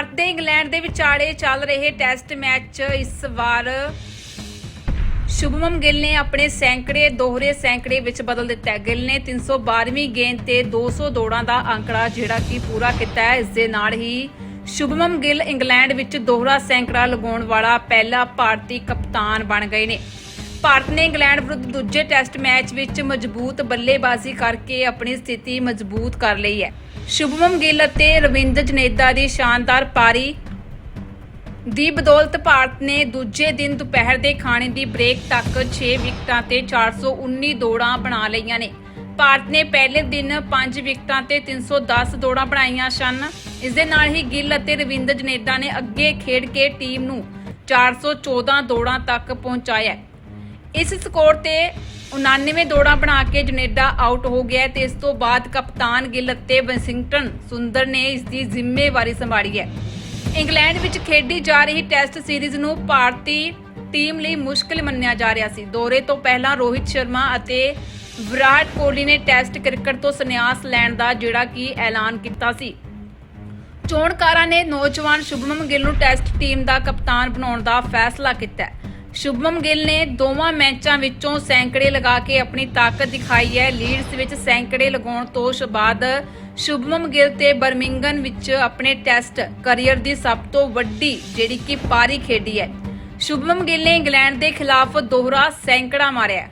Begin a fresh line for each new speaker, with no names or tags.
ਭਾਰਤ ਤੇ ਇੰਗਲੈਂਡ ਦੇ ਵਿਚਾਲੇ ਚੱਲ ਰਹੇ ਟੈਸਟ ਮੈਚ ਇਸ ਵਾਰ ਸ਼ੁਭਮਨ ਗਿੱਲ ਨੇ ਆਪਣੇ ਸੈਂਕੜੇ, ਦੋਹਰੇ ਸੈਂਕੜੇ ਵਿੱਚ ਬਦਲ ਦਿੱਤਾ ਗਿੱਲ ਨੇ 312ਵੀਂ ਗੇਂਦ ਤੇ 200 ਦੌੜਾਂ ਦਾ ਅੰਕੜਾ ਜਿਹੜਾ ਕਿ ਪੂਰਾ ਕੀਤਾ ਹੈ। ਇਸ ਦੇ ਨਾਲ ਹੀ ਸ਼ੁਭਮਨ ਗਿੱਲ ਇੰਗਲੈਂਡ ਵਿੱਚ ਦੋਹਰਾ ਸੈਂਕੜਾ ਲਗਾਉਣ ਵਾਲਾ ਪਹਿਲਾ ਭਾਰਤੀ ਕਪਤਾਨ ਬਣ ਗਏ ਨੇ। ਭਾਰਤ ਨੇ ਇੰਗਲੈਂਡ ਵਿਰੁੱਧ ਦੂਜੇ ਟੈਸਟ ਮੈਚ ਵਿੱਚ ਮਜ਼ਬੂਤ ਬੱਲੇਬਾਜ਼ੀ ਕਰਕੇ ਆਪਣੀ ਸਥਿਤੀ ਮਜ਼ਬੂਤ ਕਰ ਲਈ ਹੈ। ਸ਼ੁਭਮਨ ਗਿੱਲ ਅਤੇ ਰਵਿੰਦਰ ਜਨੇਦਾ ਦੀ ਸ਼ਾਨਦਾਰ ਪਾਰੀ ਦੀ ਬਦੌਲਤ ਭਾਰਤ ਨੇ ਦੂਜੇ ਦਿਨ ਦੁਪਹਿਰ ਦੇ ਖਾਣੇ ਦੀ ਬ੍ਰੇਕ ਤੱਕ 6 ਵਿਕਟਾਂ ਤੇ 419 ਦੌੜਾਂ ਬਣਾ ਲਈਆਂ ਨੇ। ਭਾਰਤ ਨੇ ਪਹਿਲੇ ਦਿਨ 5 ਵਿਕਟਾਂ ਤੇ 310 ਦੌੜਾਂ ਬਣਾਈਆਂ ਸਨ। ਇਸ ਦੇ ਨਾਲ ਹੀ ਗਿੱਲ ਅਤੇ ਰਵਿੰਦਰ ਜਨੇਜਾ ਨੇ ਅੱਗੇ ਖੇਡ ਕੇ ਟੀਮ ਨੂੰ 414 ਦੌੜਾਂ ਤੱਕ ਪਹੁੰਚਾਇਆ ਇਸ ਸਕੋਰ ਤੇ 99 ਦੌੜਾਂ ਬਣਾ ਕੇ ਜਨੇਡਾ ਆਊਟ ਹੋ ਗਿਆ ਹੈ ਤੇ ਇਸ ਤੋਂ ਬਾਅਦ ਕਪਤਾਨ ਗਿੱਲ ਅਤੇ ਵੈਸਿੰਗਟਨ ਸੁੰਦਰ ਨੇ ਇਸ ਦੀ ਜ਼ਿੰਮੇਵਾਰੀ ਸੰਭਾਲੀ ਹੈ। ਇੰਗਲੈਂਡ ਵਿੱਚ ਖੇਡੀ ਜਾ ਰਹੀ ਟੈਸਟ ਸੀਰੀਜ਼ ਨੂੰ ਭਾਰਤੀ ਟੀਮ ਲਈ ਮੁਸ਼ਕਲ ਮੰਨਿਆ ਜਾ ਰਿਹਾ ਸੀ। ਦੌਰੇ ਤੋਂ ਪਹਿਲਾਂ ਰੋਹਿਤ ਸ਼ਰਮਾ ਅਤੇ ਵਿਰਾਟ ਕੋਹਲੀ ਨੇ ਟੈਸਟ ਕ੍ਰਿਕਟ ਤੋਂ ਸੰਨਿਆਸ ਲੈਣ ਦਾ ਜਿਹੜਾ ਕਿ ਐਲਾਨ ਕੀਤਾ ਸੀ। ਚੋਣਕਾਰਾਂ ਨੇ ਨੌਜਵਾਨ ਸ਼ੁਭਮਨ ਗਿੱਲ ਨੂੰ ਟੈਸਟ ਟੀਮ ਦਾ ਕਪਤਾਨ ਬਣਾਉਣ ਦਾ ਫੈਸਲਾ ਕੀਤਾ ਹੈ। ਸ਼ੁਭਮ ਗਿੱਲ ਨੇ ਦੋਵਾਂ ਮੈਚਾਂ ਵਿੱਚੋਂ ਸੈਂਕੜੇ ਲਗਾ ਕੇ ਆਪਣੀ ਤਾਕਤ ਦਿਖਾਈ ਹੈ। ਲੀਡਸ ਵਿੱਚ ਸੈਂਕੜੇ ਲਗਾਉਣ ਤੋਂ ਸ਼- ਬਾਅਦ ਸ਼ੁਭਮਨ ਗਿੱਲ ਤੇ ਬਰਮਿੰਗਨ ਵਿੱਚ ਆਪਣੇ ਟੈਸਟ ਕਰੀਅਰ ਦੀ ਸਭ ਤੋਂ ਵੱਡੀ ਜਿਹੜੀ ਕਿ ਪਾਰੀ ਖੇਡੀ ਹੈ। ਸ਼ੁਭਮ ਗਿੱਲ ਨੇ ਇੰਗਲੈਂਡ ਦੇ ਖਿਲਾਫ ਦੋਹਰਾ ਸੈਂਕੜਾ ਮਾਰਿਆ